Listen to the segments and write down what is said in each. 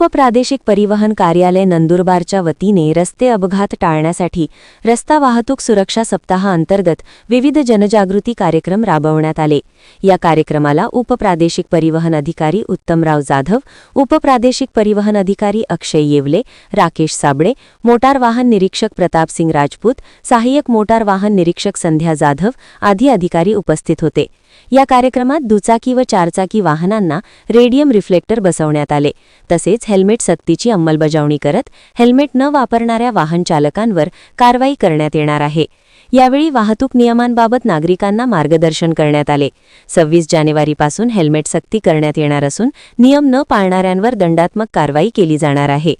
उपप्रादेशिक परिवहन कार्यालय नंदुरबारच्या वतीने रस्ते अपघात टाळण्यासाठी रस्ता वाहतूक सुरक्षा सप्ताहाअंतर्गत विविध जनजागृती कार्यक्रम राबवण्यात आले. या कार्यक्रमाला उपप्रादेशिक परिवहन अधिकारी उत्तमराव जाधव उपप्रादेशिक परिवहन अधिकारी अक्षय येवले राकेश साबळे मोटार वाहन निरीक्षक प्रतापसिंग राजपूत सहाय्यक मोटार वाहन निरीक्षक संध्या जाधव आदी अधिकारी उपस्थित होते. या कार्यक्रमात दुचाकी व चारचाकी वाहनांना रेडियम रिफ्लेक्टर बसवण्यात आले. तसेच हेल्मेट सक्तीची अंमलबजावणी करत हेल्मेट न वापरणाऱ्या वाहन चालकांवर कारवाई करण्यात येणार आहे. यावेळी वाहतूक नियमांबाबत नागरिकांना मार्गदर्शन करण्यात आले. सव्वीस जानेवारीपासून हेल्मेट सक्ती करण्यात येणार असून नियम न पाळणाऱ्यांवर दंडात्मक कारवाई केली जाणार आहे.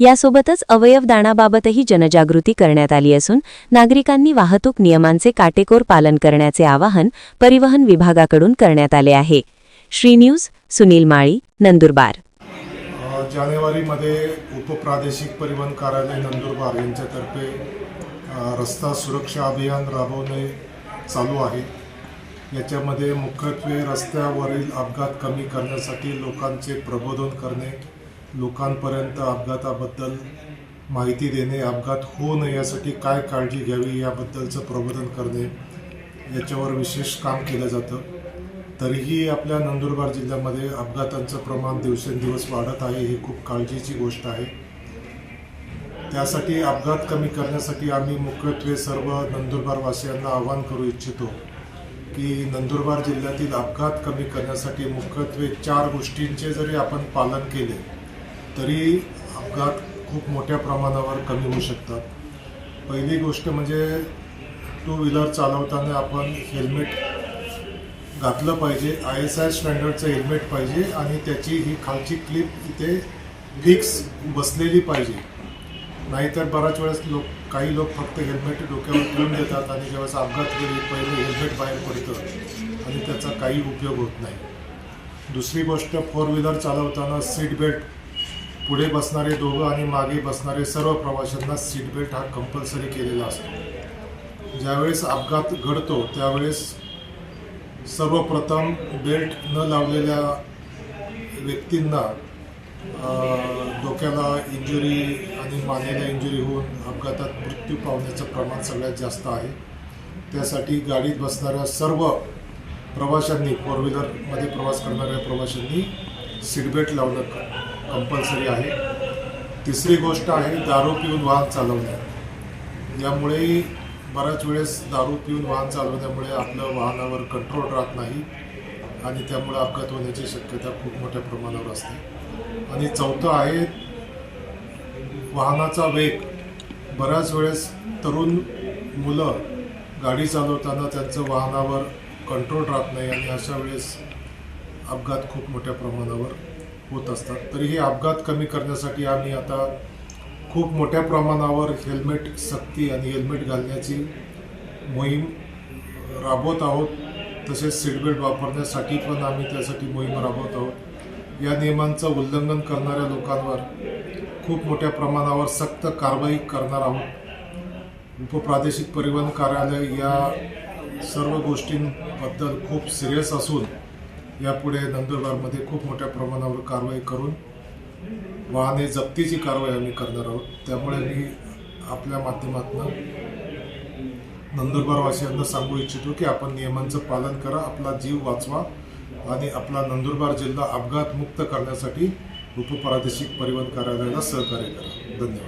यासोबतच अवयव दानाबाबतही जनजागृती करण्यात आली असून नागरिकांनी वाहतूक नियमांचे काटेकोर पालन करण्याचे आवाहन परिवहन विभागाकडून करण्यात आले आहे. श्री न्यूज सुनील माळी नंदुरबार. जानेवारीमध्ये उपप्रादेशिक परिवहन कार्यालय नंदुरबार यांच्यातर्फे रस्ता सुरक्षा अभियान राबवणे चालू आहे. याच्यामध्ये मुख्यत्वे रस्त्यावरील अपघात कमी करण्यासाठी लोकांचे प्रबोधन करणे लोकांपर्यंत अपघाताबद्दल माहिती देणे अपघात होऊ नये यासाठी काय काळजी घ्यावी याबद्दलचं प्रबोधन करणे याच्यावर विशेष काम केलं जातं. तरीही आपल्या नंदुरबार जिल्ह्यामध्ये अपघातांचं प्रमाण दिवसेंदिवस वाढत आहे ही खूप काळजीची गोष्ट आहे. त्यासाठी अपघात कमी करण्यासाठी आम्ही मुख्यत्वे सर्व नंदुरबारवासियांना आवाहन करू इच्छितो की नंदुरबार जिल्ह्यातील अपघात कमी करण्यासाठी मुख्यत्वे चार गोष्टींचे जरी आपण पालन केले तरी अपघात खूप मोठ्या प्रमाणावर कमी होऊ शकतात. पहिली गोष्ट म्हणजे टू व्हीलर चालवताना आपण हेल्मेट घातलं पाहिजे आय एस आय स्टँडर्डचं हेल्मेट पाहिजे आणि त्याची ही खालची क्लिप इथे फिक्स बसलेली पाहिजे. नाहीतर बऱ्याच वेळेस लोक काही लोक फक्त हेल्मेट डोक्यावर ठेवून देतात आणि ज्यावेळेस अपघात गेली पहिले हेल्मेट बाहेर पडतं आणि त्याचा काही उपयोग होत नाही. दुसरी गोष्ट फोर व्हीलर चालवताना सीट बेल्ट पुढे बसणारे दोघं आणि मागे बसणारे सर्व प्रवाशांना सीट बेल्ट हा कंपल्सरी केलेला असतो. ज्यावेळेस अपघात घडतो त्यावेळेस सर्वप्रथम बेल्ट न लावलेल्या व्यक्तींना डोक्याला इंजुरी आणि मानेला इंजुरी होऊन अपघातात मृत्यू पावण्याचं प्रमाण सगळ्यात जास्त आहे. त्यासाठी गाडीत बसणाऱ्या सर्व प्रवाशांनी फोर व्हीलरमध्ये प्रवास करणाऱ्या प्रवाशांनी सीटबेल्ट लावणं कंपल्सरी आहे. तिसरी गोष्ट आहे दारू पिऊन वाहन चालवणे. यामुळे बऱ्याच वेळेस दारू पिऊन वाहन चालवल्यामुळे आपलं वाहनावर कंट्रोल राहत नाही आणि त्यामुळे अपघात होण्याची शक्यता खूप मोठ्या प्रमाणावर असते. आणि चौथं आहे वाहनाचा वेग. बऱ्याच वेळेस तरुण मुलं गाडी चालवताना त्यांचं वाहनावर कंट्रोल राहत नाही आणि अशा वेळेस अपघात खूप मोठ्या प्रमाणावर होत असतात. तरी हे अपघात कमी करण्यासाठी आम्ही आता खूप मोठ्या प्रमाणावर हेल्मेट सक्ती आणि हेल्मेट घालण्याची मोहीम राबवत आहोत. तसेच सीटबेल्ट वापरण्यासाठी पण आम्ही त्यासाठी मोहीम राबवत आहोत. या नियमांचं उल्लंघन करणाऱ्या लोकांवर खूप मोठ्या प्रमाणावर सक्त कारवाई करणार आहोत. उपप्रादेशिक परिवहन कार्यालय या सर्व गोष्टींबद्दल खूप सिरियस असून यापुढे नंदुरबारमध्ये खूप मोठ्या प्रमाणावर कारवाई करून वाहने जप्तीची कारवाई आम्ही करणार आहोत. त्यामुळे मी आपल्या माध्यमातून नंदुरबारवासियांना सांगू इच्छितो की आपण नियमांचं पालन करा आपला जीव वाचवा आणि आपला नंदुरबार जिल्हा अपघात मुक्त करण्यासाठी उपप्रादेशिक परिवहन कार्यालयाला सहकार्य करा. धन्यवाद.